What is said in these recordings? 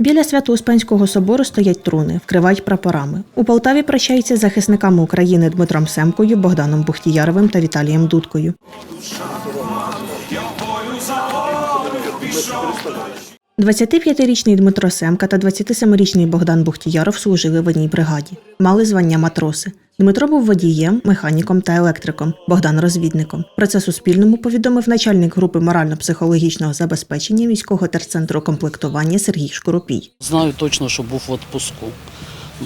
Біля Свято-Успенського собору стоять труни, вкривають прапорами. У Полтаві прощаються з захисниками України Дмитром Семкою, Богданом Бухтіяровим та Віталієм Дудкою. – 25-річний Дмитро Семка та 27-річний Богдан Бухтіяров служили в одній бригаді. Мали звання матроси. Дмитро був водієм, механіком та електриком, Богдан розвідником. Про це Суспільному повідомив начальник групи морально-психологічного забезпечення міського терцентру комплектування Сергій Шкоропій. Знаю точно, що був в відпуску.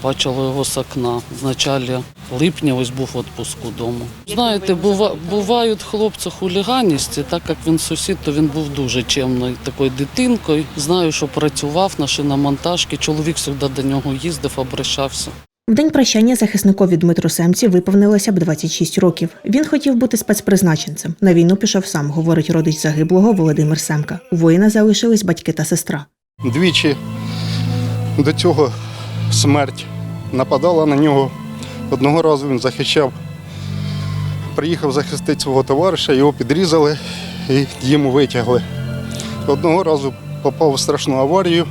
Бачила його з окна. В началі липня ось був в відпуску вдома. Знаєте, бува, бувають хлопці хуліганісті, так як він сусід, то він був дуже чемною такою дитинкою. Знаю, що працював на шиномонтажці. Чоловік завжди до нього їздив, обращався. В день прощання захисникові Дмитру Семці виповнилося б 26 років. Він хотів бути спецпризначенцем. На війну пішов сам, говорить родич загиблого Володимир Семка. У воїна залишились батьки та сестра. Двічі до цього смерть нападала на нього. Одного разу він захищав, приїхав захистити свого товариша, його підрізали і йому витягли. Одного разу попав в страшну аварію.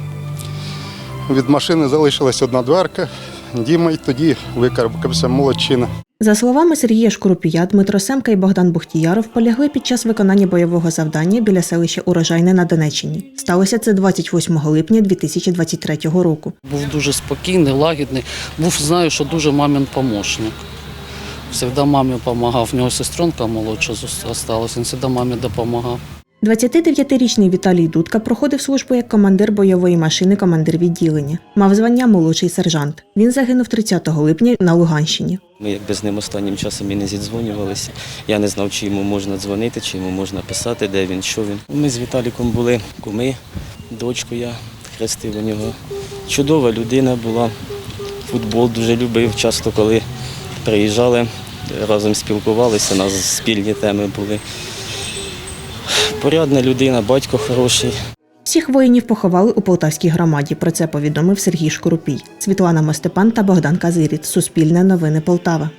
Від машини залишилась одна дверка. Діма й тоді викарбкався молодчина. За словами Сергія Шкурупія, Дмитро Семка і Богдан Бухтіяров полягли під час виконання бойового завдання біля селища Урожайне на Донеччині. Сталося це 28 липня 2023 року. Був дуже спокійний, лагідний. Був, знаю, що дуже мамин помощник. Завжди мамі допомагав. В нього сестренка молодша залишилась, він завжди мамі допомагав. 29-річний Віталій Дудка проходив службу як командир бойової машини, командир відділення. Мав звання молодший сержант. Він загинув 30 липня на Луганщині. Ми якби з ним останнім часом і не зідзвонювалися. Я не знав, чи йому можна дзвонити, чи йому можна писати, де він, що він. Ми з Віталіком були куми, дочку я хрестив у нього. Чудова людина була. Футбол дуже любив. Часто, коли приїжджали, разом спілкувалися, у нас спільні теми були. Порядна людина, батько хороший. Всіх воїнів поховали у Полтавській громаді. Про це повідомив Сергій Шкурупій. Світлана Мостепан та Богдан Казиріт. Суспільне новини Полтава.